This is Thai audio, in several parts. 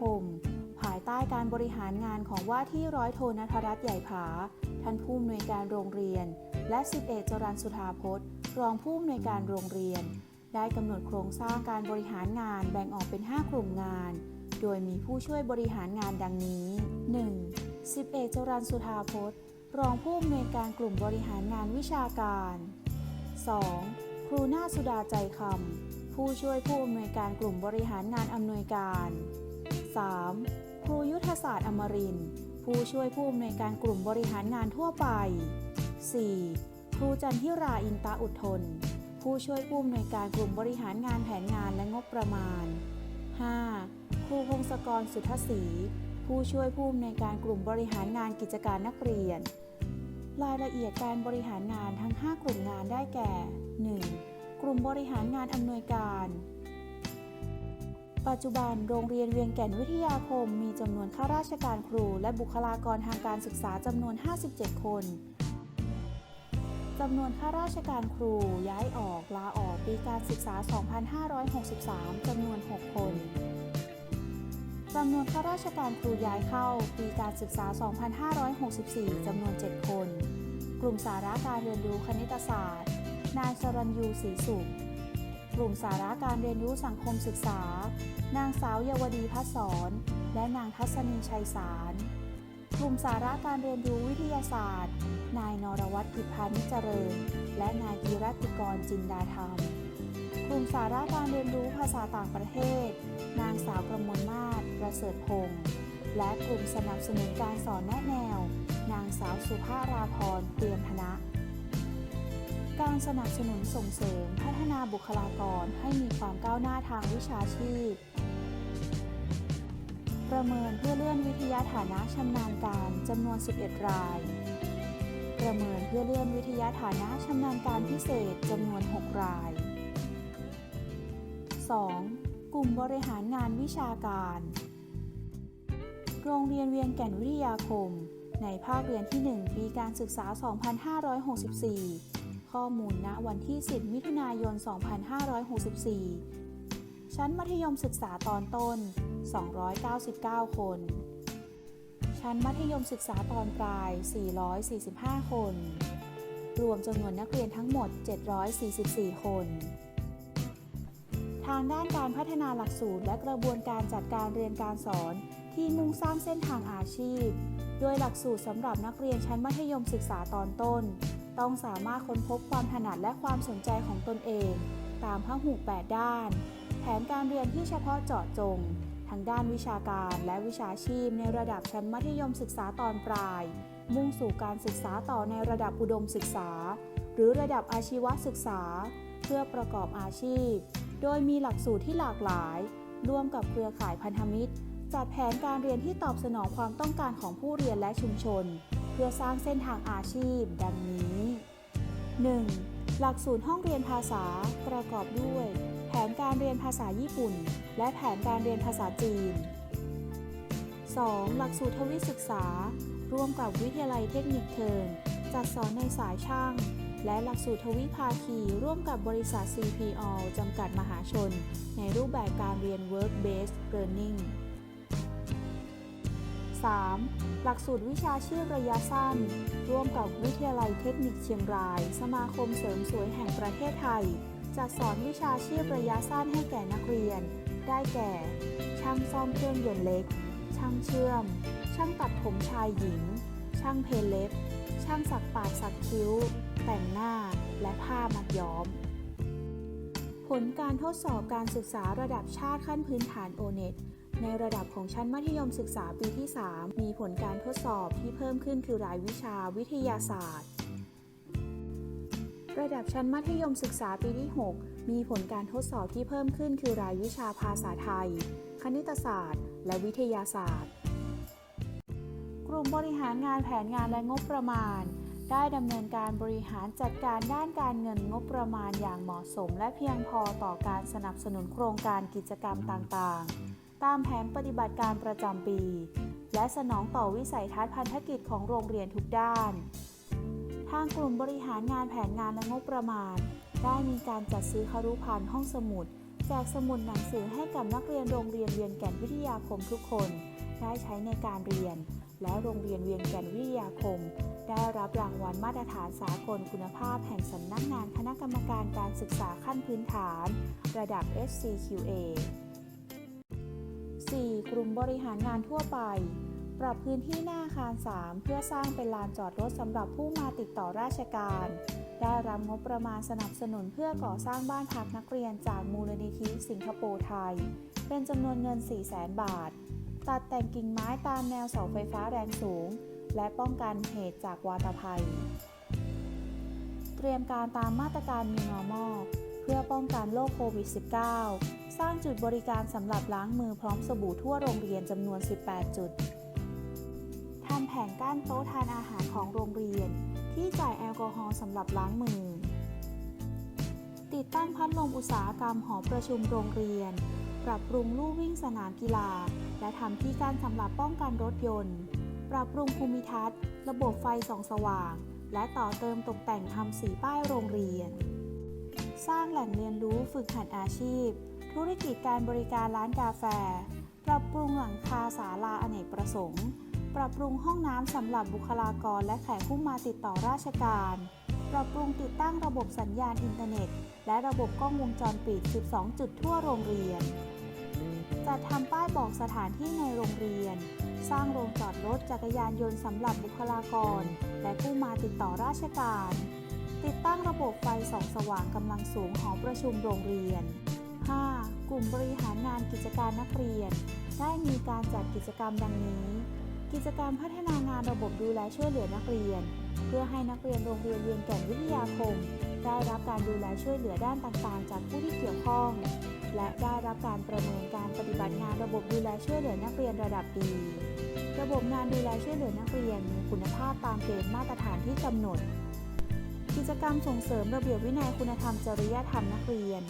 คม ภายใต้การบริหารงานของว่าที่ร้อยโทนัทรัตน์ใหญ่ผา ท่านผู้อำนวยการโรงเรียน และสิบเอกจรันสุธาพจน์รองผู้อำนวยการโรงเรียน ได้กำหนดโครงสร้างการบริหารงานแบ่งออกเป็น 5 กลุ่มงาน โดยมีผู้ช่วยบริหารงานดังนี้ 1. สิบเอกจรันสุธาพจน์รองผู้อำนวยการกลุ่มบริหารงานวิชาการ 2. ครูนาสุดาใจคำผู้ช่วยผู้อำนวยการกลุ่มบริหารงานอำนวยการ 3. ครูยุทธศาสตร์อมริน ผู้ช่วยผู้อำนวยการกลุ่มบริหารงานทั่วไป 4. ครูจันทิราอินตาอุทน ผู้ช่วยผู้อำนวยการกลุ่มบริหารงานแผนงานและงบประมาณ 5. ครูพงศกรสุทธศรี ผู้ช่วยผู้อำนวยการกลุ่มบริหารงานกิจการนักเรียน รายละเอียดการบริหารงานทั้ง 5 กลุ่มงานได้แก่ 1. กลุ่มบริหารงานอำนวยการ ปัจจุบันโรงเรียนเวียงแก่นวิทยาคม มีจำนวนข้าราชการครู และบุคลากรทางการศึกษาจำนวน 57 คนจำนวนข้าราชการครูย้ายออกลาออกปีการศึกษา 2563 จำนวน 6 คนจำนวนข้าราชการครูย้ายเข้า ปีการศึกษา 2564 จำนวน 7 คน กลุ่มสาระการเรียนรู้คณิตศาสตร์ นายสรัญยูศรีสุข กลุ่มสาระการเรียนรู้สังคมศึกษา นางสาวเยาวดีพัฒสอนและนางทัศนีชัยสารกลุ่มสาระการเรียนรู้วิทยาศาสตร์ นายนรวัตรผิพานิจเจริญ และนายกีรติกรจินดาธรรม กลุ่มสาระการเรียนรู้ภาษาต่างประเทศ นางสาวประมวลมาศประเสริฐพงศ์และกลุ่มสนับสนุนการสอนแนะแนว นางสาวสุภาราพรเตรียมพนะ การสนับสนุนส่งเสริมพัฒนาบุคลากรให้มีความก้าวหน้าทางวิชาชีพ ประเมินเพื่อเลื่อนวิทยาฐานะชำนาญการจำนวน 11 ราย ประเมินเพื่อเลื่อนวิทยาฐานะชำนาญการพิเศษจำนวน 6 ราย 2. กลุ่มบริหารงานวิชาการ โรงเรียนเวียงแก่นวิทยาคม ในภาคเรียนที่ 1 ปีการศึกษา 2564 ข้อมูลณวันที่ 10 มิถุนายน 2564 ชั้นมัธยมศึกษาตอนต้น 299 คน ชั้นมัธยมศึกษาตอนปลาย 445 คน รวมจำนวนนักเรียนทั้งหมด 744 คน ทางด้านการพัฒนาหลักสูตรและกระบวนการจัดการเรียนการสอนที่มุ่งสร้างเส้นทางอาชีพ โดยหลักสูตรสำหรับนักเรียนชั้นมัธยมศึกษาตอนต้น ต้องสามารถค้นพบความถนัดและความสนใจของตนเอง ตามพหุ8ด้าน แผนการเรียนที่เฉพาะเจาะจง ทั้งด้านวิชาการและวิชาชีพในระดับชั้นมัธยมศึกษาตอนปลาย มุ่งสู่การศึกษาต่อในระดับอุดมศึกษา หรือระดับอาชีวศึกษา เพื่อประกอบอาชีพ โดยมีหลักสูตรที่หลากหลาย ร่วมกับเครือข่ายพันธมิตร จัดแผนการเรียนที่ตอบสนองความต้องการของผู้เรียนและชุมชน พื่อสร้างเส้นทางอาชีพ ดังนี้ 1. หลักสูตรห้องเรียนภาษาประกอบด้วย แผนการเรียนภาษาญี่ปุ่น และแผนการเรียนภาษาจีน 2. หลักสูตรทวิศึกษา ร่วมกับวิทยาลัยเทคนิคเทิร์นจัดสอนในสายช่าง และหลักสูตรทวิภาคี ร่วมกับบริษัท CPO จำกัดมหาชน ในรูปแบบการเรียน Work Based Learning 3. หลักสูตรวิชาชีพระยะสั้น ร่วมกับวิทยาลัยเทคนิคเชียงราย สมาคมเสริมสวยแห่งประเทศไทย จัดสอนวิชาชีพระยะสั้นให้แก่นักเรียน ได้แก่ ช่างซ่อมเครื่องยนต์เล็ก ช่างเชื่อม ช่างตัดผมชายหญิง ช่างเพลเล็บ ช่างสักปากสักคิ้ว แต่งหน้า และผ้ามัดย้อม ผลการทดสอบการศึกษาระดับชาติขั้นพื้นฐาน o n e t ในระดับของชั้นมัธยมศึกษาปีที่ 3 มีผลการทดสอบที่เพิ่มขึ้นคือรายวิชาวิทยาศาสตร์ ระดับชั้นมัธยมศึกษาปีที่ 6 มีผลการทดสอบที่เพิ่มขึ้นคือรายวิชาภาษาไทย คณิตศาสตร์ และวิทยาศาสตร์ กลุ่มบริหารงานแผนงานและงบประมาณ ได้ดำเนินการบริหารจัดการด้านการเงินงบประมาณอย่างเหมาะสม และเพียงพอต่อการสนับสนุนโครงการกิจกรรมต่างๆ ตามแผนปฏิบัติการประจำปี และสนองต่อวิสัยทัศน์พันธกิจของโรงเรียนทุกด้าน ทางกลุ่มบริหารงานแผนงานและงบประมาณ ได้มีการจัดซื้อคารุพันธ์ห้องสมุดแจกสมุดหนังสือให้กับนักเรียนโรงเรียนเวียงแก่นวิทยาคมทุกคน ได้ใช้ในการเรียน และโรงเรียนเวียงแก่นวิทยาคม ได้รับรางวัลมาตรฐานสากลคุณภาพแห่งสำนักงานคณะกรรมการการศึกษาขั้นพื้นฐาน ระดับ SCQA 4. กลุ่มบริหารงานทั่วไป ปรับพื้นที่หน้าอาคาร 3 เพื่อสร้างเป็นลานจอดรถสำหรับผู้มาติดต่อราชการ ได้รับงบประมาณสนับสนุนเพื่อก่อสร้างบ้านพักนักเรียนจากมูลนิธิสิงคโปร์ไทย เป็นจำนวนเงิน 400,000 บาท ตัดแต่งกิ่งไม้ตามแนวเสาไฟฟ้าแรงสูง และป้องกันเหตุจากวาตภัย เตรียมการตามมาตรการ New Normal เพื่อป้องกันโรคโควิด -19 สร้างจุดบริการสำหรับล้างมือพร้อมสบู่ทั่วโรงเรียนจำนวน 18 จุด ทำแผงกั้นโต๊ะทานอาหารของโรงเรียน ที่จ่ายแอลกอฮอล์สำหรับล้างมือ ติดตั้งพัดลมอุตสาหกรรมหอประชุมโรงเรียน ปรับปรุงลู่วิ่งสนามกีฬา และทำที่กั้นสำหรับป้องกันรถยนต์ ปรับปรุงภูมิทัศน์ ระบบไฟส่องสว่าง และต่อเติมตกแต่งทำสีป้ายโรงเรียน สร้างแหล่งเรียนรู้ฝึกหัดอาชีพ ธุรกิจการบริการร้านกาแฟ ปรับปรุงหลังคาศาลาอเนกประสงค์ ปรับปรุงห้องน้ำสำหรับบุคลากรและแขกผู้มาติดต่อราชการ ปรับปรุงติดตั้งระบบสัญญาณอินเทอร์เน็ต และระบบกล้องวงจรปิด 12 จุดทั่วโรงเรียน จัดทำป้ายบอกสถานที่ในโรงเรียน สร้างโรงจอดรถจักรยานยนต์สำหรับบุคลากร และผู้มาติดต่อราชการ ติดตั้งระบบไฟส่องสว่างกำลังสูงหอประชุมโรงเรียน 5. กลุ่มบริหารงานกิจการนักเรียน ได้มีการจัดกิจกรรมดังนี้ กิจกรรมพัฒนางานระบบดูแลช่วยเหลือนักเรียน เพื่อให้นักเรียนโรงเรียนเวียงแก่นวิทยาคม ได้รับการดูแลช่วยเหลือด้านต่างๆ จากผู้ที่เกี่ยวข้อง และได้รับการประเมินการปฏิบัติงานระบบดูแลช่วยเหลือนักเรียนระดับดี ระบบงานดูแลช่วยเหลือนักเรียนมีคุณภาพตามเกณฑ์มาตรฐานที่กำหนด กิจกรรมส่งเสริมระเบียบวินัยคุณธรรมจริยธรรมนักเรียน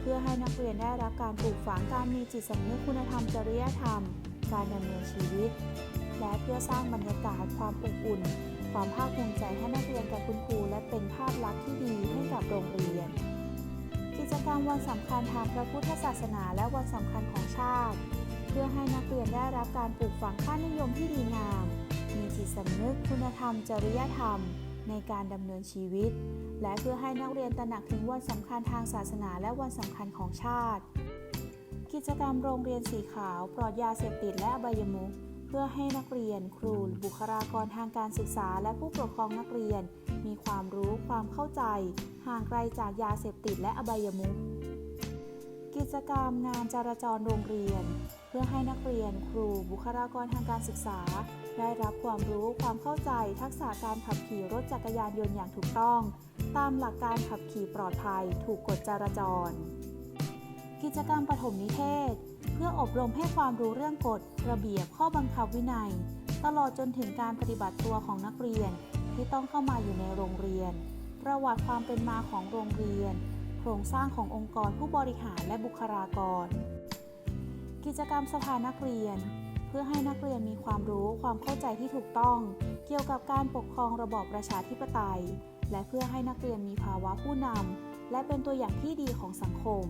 เพื่อให้นักเรียนได้รับการปลูกฝังการมีจิตสำนึกคุณธรรมจริยธรรม การดำเนินชีวิต และเพื่อสร้างบรรยากาศความอบอุ่น ความภาคภูมิใจให้นักเรียนกับคุณครู และเป็นภาพลักษณ์ที่ดีให้กับโรงเรียน กิจกรรมวันสำคัญทางพระพุทธศาสนา และวันสำคัญของชาติ เพื่อให้นักเรียนได้รับการปลูกฝังค่านิยมที่ดีงาม มีจิตสำนึกคุณธรรม จริยธรรม ในการดำเนินชีวิต และเพื่อให้นักเรียนตระหนักถึงวันสำคัญทางศาสนาและวันสำคัญของชาติ กิจกรรมโรงเรียนสีขาว ปลอดยาเสพติดและอบายมุขเพื่อให้นักเรียน ครูบุคลากรทางการศึกษา และผู้ปกครองนักเรียน มีความรู้ความเข้าใจ ห่างไกลจากยาเสพติดและอบายมุข กิจกรรมงานจราจรโรงเรียน เพื่อให้นักเรียนครูบุคลากรทางการศึกษา ได้รับความรู้ความเข้าใจทักษะการขับขี่รถจักรยานยนต์อย่างถูกต้อง ตามหลักการขับขี่ปลอดภัย ถูกกฎจราจร กิจกรรมปฐมนิเทศ เพื่ออบรมให้ความรู้เรื่องกฎ ระเบียบข้อบังคับวินัย ตลอดจนถึงการปฏิบัติตัวของนักเรียนที่ต้องเข้ามาอยู่ในโรงเรียน ประวัติความเป็นมาของโรงเรียน รงสร้างขององค์กรผู้บริหารและบุคลากร กิจกรรมสภานักเรียน เพื่อให้นักเรียนมีความรู้ความเข้าใจที่ถูกต้อง เกี่ยวกับการปกครองระบอบประชาธิปไตย และเพื่อให้นักเรียนมีภาวะผู้นำและเป็นตัวอย่างที่ดีของสังคม